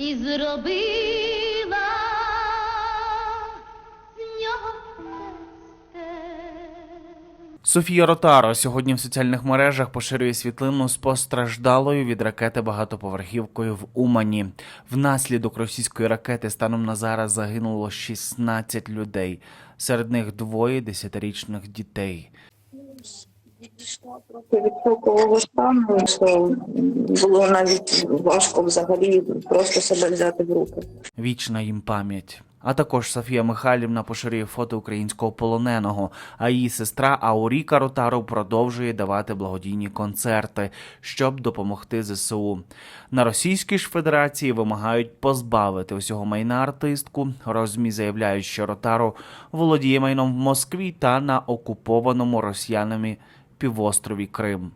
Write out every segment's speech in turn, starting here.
і зробила з нього. Софія Ротаро сьогодні в соціальних мережах поширює світлину з постраждалою від ракети багатоповерхівкою в Умані. Внаслідок російської ракети станом на зараз загинуло 16 людей. Серед них двоє десятирічних дітей. Дійшла трохи від шокового стану, що було навіть важко взагалі просто себе взяти в руки. Вічна їм пам'ять. А також Софія Михайлівна поширює фото українського полоненого, а її сестра Ауріка Ротару продовжує давати благодійні концерти, щоб допомогти ЗСУ. На Російській ж Федерації вимагають позбавити усього майна артистку. Розмі заявляють, що Ротару володіє майном в Москві та на окупованому росіянами півострові Крим.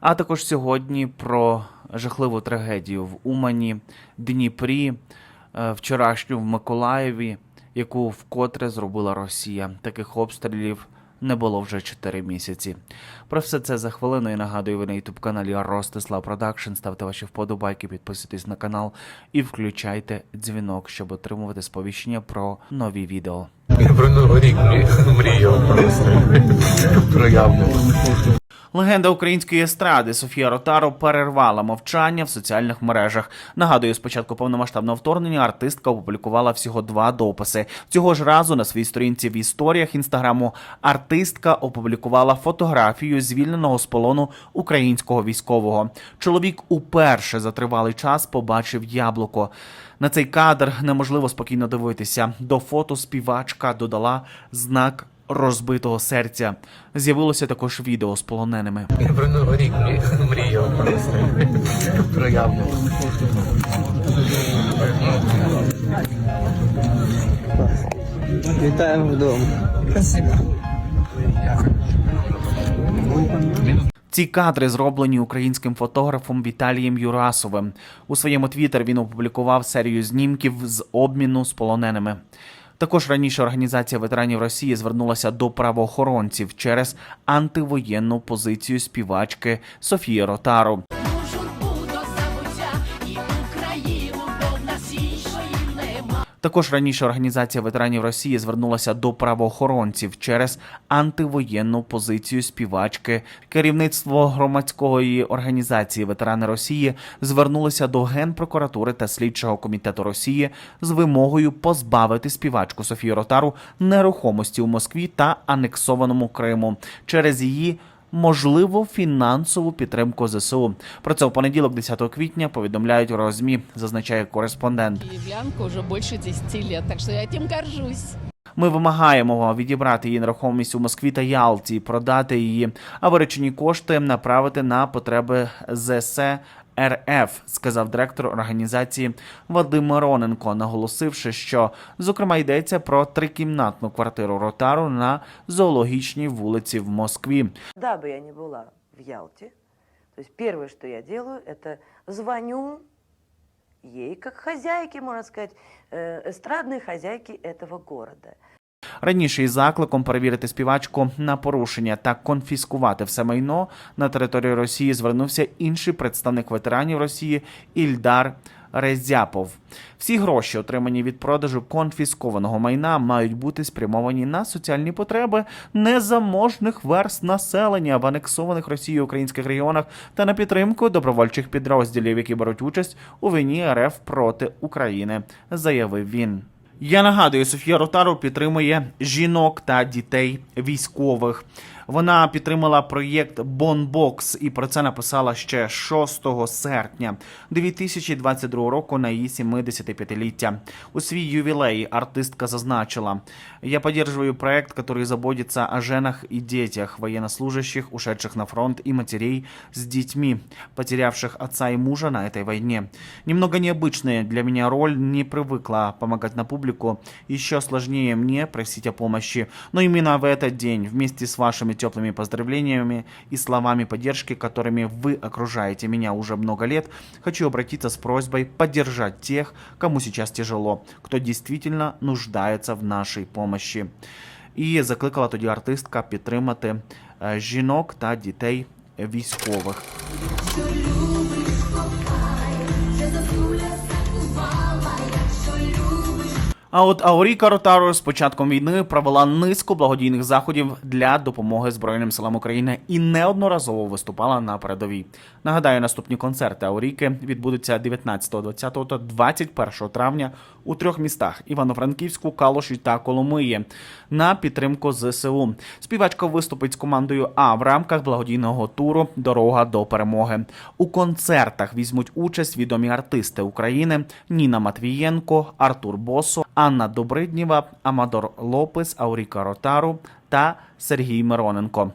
А також сьогодні про жахливу трагедію в Умані, Дніпрі, вчорашню в Миколаєві, яку вкотре зробила Росія. Таких обстрілів не було вже 4 місяці. Про все це за хвилину і нагадую, ви на ютуб каналі Ростислав Продакшн. Ставте ваші вподобайки, підписуйтесь на канал і включайте дзвінок, щоб отримувати сповіщення про нові відео. Я про новий рік мріяв просто проявлено. Легенда української естради Софія Ротаро перервала мовчання в соціальних мережах. Нагадую, з початку повномасштабного вторгнення артистка опублікувала всього два дописи. Цього ж разу на своїй сторінці в історіях інстаграму артистка опублікувала фотографію звільненого з полону українського військового. Чоловік уперше за тривалий час побачив яблуко. На цей кадр неможливо спокійно дивитися. До фото співачка додала знак розбитого серця. З'явилося також відео з полоненими. Я про новий рік мріяв просто проявлено. Вітаємо вдома. Ці кадри зроблені українським фотографом Віталієм Юрасовим. У своєму твіттер він опублікував серію знімків з обміну з полоненими. Також раніше організація ветеранів Росії звернулася до правоохоронців через антивоєнну позицію співачки Софії Ротару. Також раніше організація ветеранів Росії звернулася до правоохоронців через антивоєнну позицію співачки. Керівництво громадської організації Ветерани Росії звернулося до Генпрокуратури та слідчого комітету Росії з вимогою позбавити співачку Софію Ротару нерухомості у Москві та анексованому Криму через її. Можливо, фінансову підтримку ЗСУ. Про це у понеділок, 10 квітня, повідомляють у розмі, зазначає кореспондент. Киевлянка вже більше 10 років, так що я тим горжусь. Ми вимагаємо відібрати її нерухомість у Москві та Ялті, продати її, а виречені кошти направити на потреби ЗС РФ, сказав директор організації Вадим Мироненко, наголосивши, що зокрема йдеться про трикімнатну квартиру Ротару на зоологічній вулиці в Москві. Куда бы я ни была в Ялте, то есть первое, что я делаю, это звоню ей, как хозяйке, можно сказать, э, эстрадной хозяйке этого города. Раніше із закликом перевірити співачку на порушення та конфіскувати все майно на території Росії звернувся інший представник ветеранів Росії Ільдар Резяпов. Всі гроші, отримані від продажу конфіскованого майна, мають бути спрямовані на соціальні потреби незаможних верст населення в анексованих Росією українських регіонах та на підтримку добровольчих підрозділів, які беруть участь у війні РФ проти України, заявив він. Я нагадую, Софія Ротару підтримує жінок та дітей військових. Вона підтримала проєкт Бонбокс і про це написала ще 6 серпня 2022 року на її 75-ліття. У свій ювілей артистка зазначила: Я поддерживаю проект, который заботится о женах и детях, военнослужащих, ушедших на фронт, и матерей с детьми, потерявших отца и мужа на этой войне. Немного необычная для меня роль, не привыкла помогать на публику, еще сложнее мне просить о помощи. Но именно в этот день, вместе с вашими теплыми поздравлениями и словами поддержки, которыми вы окружаете меня уже много лет, хочу обратиться с просьбой поддержать тех, кому сейчас тяжело, кто действительно нуждается в нашій помощі. І закликала тоді артистка підтримати е, жінок та дітей військових. А от Ауріка Ротару з початком війни провела низку благодійних заходів для допомоги Збройним силам України і неодноразово виступала на передовій. Нагадаю, наступні концерти Ауріки відбудуться 19, 20 та 21 травня у трьох містах: Івано-Франківську, Калуші та Коломиї на підтримку ЗСУ. Співачка виступить з командою А в рамках благодійного туру Дорога до перемоги. У концертах візьмуть участь відомі артисти України Ніна Матвієнко, Артур Босо, Анна Добриднєва, Амадор Лопес, Ауріка Ротару та Сергій Мироненко.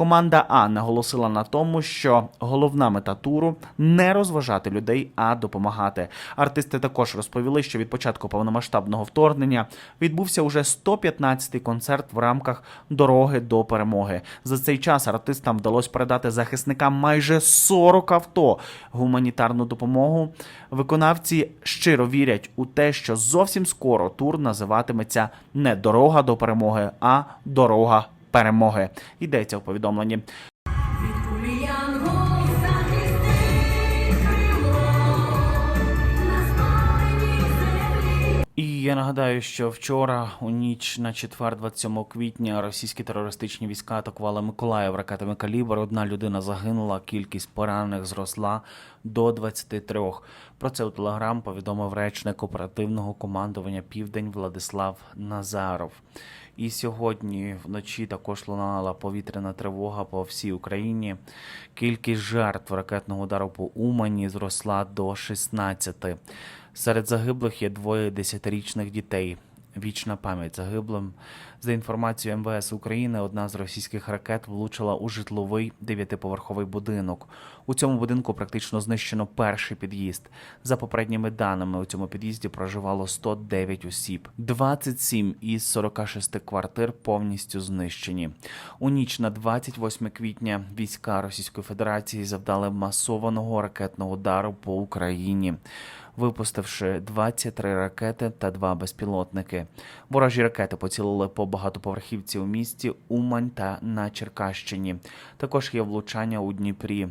Команда А наголосила на тому, що головна мета туру не розважати людей, а допомагати. Артисти також розповіли, що від початку повномасштабного вторгнення відбувся уже 115-й концерт в рамках дороги до перемоги. За цей час артистам вдалося передати захисникам майже 40 авто. Гуманітарну допомогу виконавці щиро вірять у те, що зовсім скоро тур називатиметься не дорога до перемоги, а дорога перемоги. Йдеться в повідомленні. І я нагадаю, що вчора, у ніч на четвер, 27 квітня, російські терористичні війська атакували Миколаїв ракетами калібр. Одна людина загинула, кількість поранених зросла до 23. Про це у телеграм повідомив речник оперативного командування Південь Владислав Назаров. І сьогодні вночі також лунала повітряна тривога по всій Україні. Кількість жертв ракетного удару по Умані зросла до 16. Серед загиблих є двоє десятирічних дітей. Вічна пам'ять загиблим. За інформацією МВС України, одна з російських ракет влучила у житловий дев'ятиповерховий будинок. У цьому будинку практично знищено перший під'їзд. За попередніми даними, у цьому під'їзді проживало 109 осіб. 27 із 46 квартир повністю знищені. У ніч на 28 квітня війська Російської Федерації завдали масованого ракетного удару по Україні випустивши 23 ракети та два безпілотники. Ворожі ракети поцілили по багатоповерхівці у місті Умань та на Черкащині. Також є влучання у Дніпрі.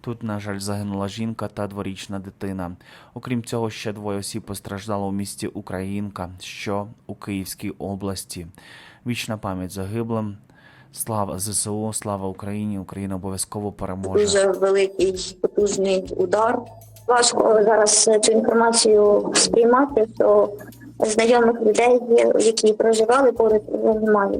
Тут, на жаль, загинула жінка та дворічна дитина. Окрім цього, ще двоє осіб постраждало у місті Українка, що у Київській області. Вічна пам'ять загиблим. Слава ЗСУ, слава Україні! Україна обов'язково переможе. Дуже великий потужний удар. Важко зараз цю інформацію сприймати, що знайомих людей, які проживали поруч, немає.